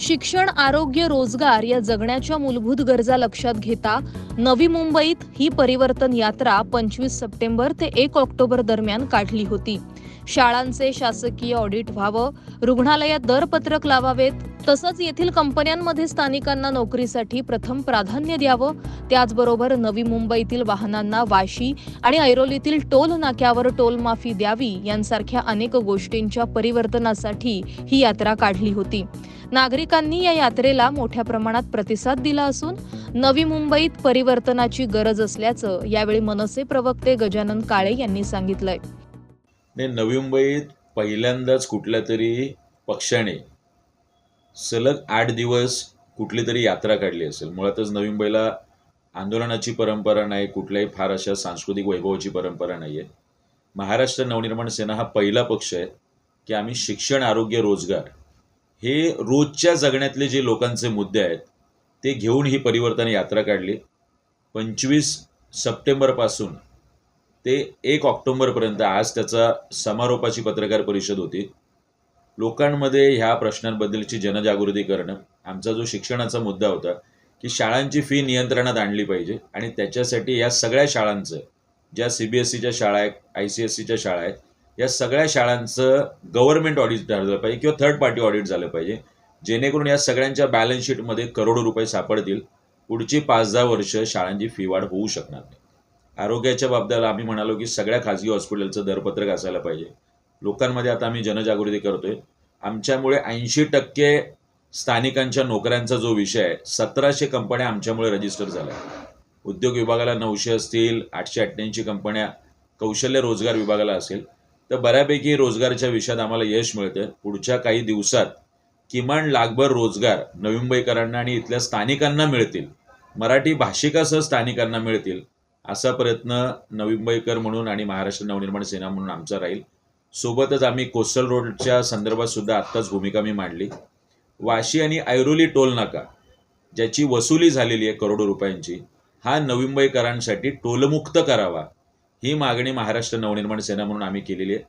शिक्षण आरोग्य रोजगार या जगण्याच्या मूलभूत गरजा लक्षात घेता नवी मुंबईत ही परिवर्तन यात्रा पंचवीस सप्टेंबर ते एक ऑक्टोबर दरम्यान काढली होती. शाळांचे शासकीय ऑडिट व्हावं रुग्णालयात दरपत्रक लावावेत तसंच येथील कंपन्यांमध्ये स्थानिकांना नोकरीसाठी प्रथम प्राधान्य द्यावं त्याचबरोबर नवी मुंबईतील वाहनांना वाशी आणि ऐरोलीतील टोल नाक्यावर टोल माफी द्यावी यांसारख्या अनेक गोष्टींच्या परिवर्तनासाठी ही यात्रा काढली होती. नागरिकांनी या यात्रेला मोठ्या प्रमाणात प्रतिसाद दिला असून नवी मुंबईत परिवर्तनाची गरज असल्याचं यावेळी मनसे प्रवक्ते गजानन काळे यांनी सांगितलंय. नवी मुंबईत पहिल्यांदाच कुठल्या तरी पक्षाने सलग आठ दिवस कुठली तरी यात्रा काढली असेल. मुळातच नवी मुंबईला आंदोलनाची परंपरा नाही कुठल्याही फार अशा सांस्कृतिक वैभवाची परंपरा नाही आहे महाराष्ट्र नवनिर्माण सेना हा पहिला पक्ष आहे की आम्ही शिक्षण आरोग्य रोजगार हे रोजच्या जगण्यातले जे लोकांचे मुद्दे आहेत ते घेऊन ही परिवर्तन यात्रा काढली. पंचवीस सप्टेंबरपासून ते एक ऑक्टोबरपर्यंत आज त्याचा समारोपाची पत्रकार परिषद होती. लोकांमध्ये ह्या प्रश्नांबद्दलची जनजागृती करणं आमचा जो शिक्षणाचा मुद्दा होता की शाळांची फी नियंत्रणात आणली पाहिजे आणि त्याच्यासाठी या सगळ्या शाळांचं ज्या सी बी एस सीच्या शाळा आहेत आय सी एस सीच्या शाळा आहेत या सगळ्या शाळांचं गव्हर्नमेंट ऑडिट झालं पाहिजे किंवा थर्ड पार्टी ऑडिट झालं पाहिजे. जेणेकरून या सगळ्यांच्या बॅलन्स शीटमध्ये करोडो रुपये सापडतील. पुढची पाच दहा वर्ष शाळांची फी वाढ होऊ शकणार नाही. आरोग्याच्या बाबतीला आम्ही म्हणालो की सगळ्या खाजगी हॉस्पिटलचं दरपत्रक असायला पाहिजे. लोकांमध्ये आता आम्ही जनजागृती करतोय. आमच्यामुळे ऐंशी टक्के स्थानिकांच्या नोकऱ्यांचा जो विषय आहे सतराशे कंपन्या आमच्यामुळे रजिस्टर झाल्या. उद्योग विभागाला नऊशे असतील आठशे अठ्ठ्याऐंशी कंपन्या कौशल्य रोजगार विभागाला असेल. तर बऱ्यापैकी रोजगारच्या विषयात आम्हाला यश मिळतं. पुढच्या काही दिवसात किमान लाखभर रोजगार नवी मुंबईकरांना आणि इथल्या स्थानिकांना मिळतील. मराठी भाषिकासह स्थानिकांना मिळतील असा प्रयत्न नवी मुंबईकर म्हणून आणि महाराष्ट्र नवनिर्माण सेना म्हणून आमचा राहील. सोबतच आम्ही कोस्टल रोडच्या संदर्भात सुद्धा आत्ताच भूमिका मी मांडली. वाशी आणि ऐरोली टोल नाका ज्याची वसुली झालेली आहे करोडो रुपयांची हा नवी मुंबईकरांसाठी टोलमुक्त करावा. ही मागणी महाराष्ट्र नवनिर्माण सेना म्हणून आम्ही केलेली आहे.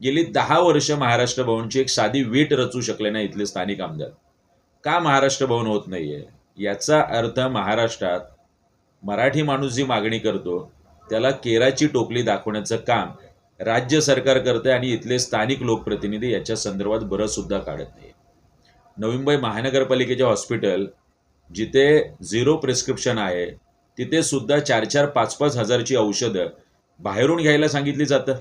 गेली दहा वर्ष महाराष्ट्र भवनची एक साधी वीट रचू शकले नाही इथले स्थानिक आमदार. का महाराष्ट्र भवन होत नाहीये? याचा अर्थ महाराष्ट्रात मराठी माणूस जी मागणी करतो त्याला केराची टोपली दाखवण्याचं काम राज्य सरकार करते आणि इथले स्थानिक लोकप्रतिनिधी याच्या संदर्भात बरं सुद्धा काढत नाही नवी मुंबई महानगरपालिकेचे हॉस्पिटल जिथे झिरो प्रिस्क्रिप्शन आहे तिथे सुद्धा चार चार पाच पाच हजारची औषधं बाहेरून घ्यायला सांगितली जातं.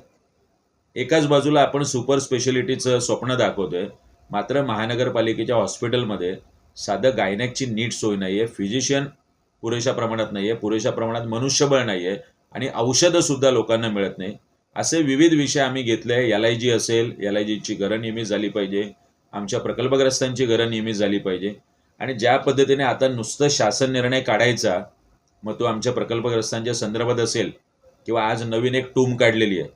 एकाच बाजूला आपण सुपर स्पेशालिटीचं स्वप्न दाखवतोय. मात्र महानगरपालिकेच्या हॉस्पिटलमध्ये साधं गायनॅकची नीट सोय नाही आहे फिजिशियन पुरेशा प्रमाणात नाही आहे पुरेशा प्रमाणात मनुष्यबळ नाही आहे आणि औषधं सुद्धा लोकांना मिळत नाही. असे विविध विषय आम्ही घेतले एल आय जी असेल एल आय जीची घरं नियमित झाली पाहिजे आमच्या प्रकल्पग्रस्तांची घरं नियमित झाली पाहिजे. आणि ज्या पद्धतीने आता नुसतं शासन निर्णय काढायचा मग तो आमच्या प्रकल्पग्रस्तांच्या संदर्भात असेल. किंवा आज नवीन एक टूम काढलेली आहे.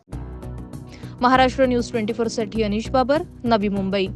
महाराष्ट्र न्यूज ट्वेंटी साठी अनिश बाबर नवी मुंबई.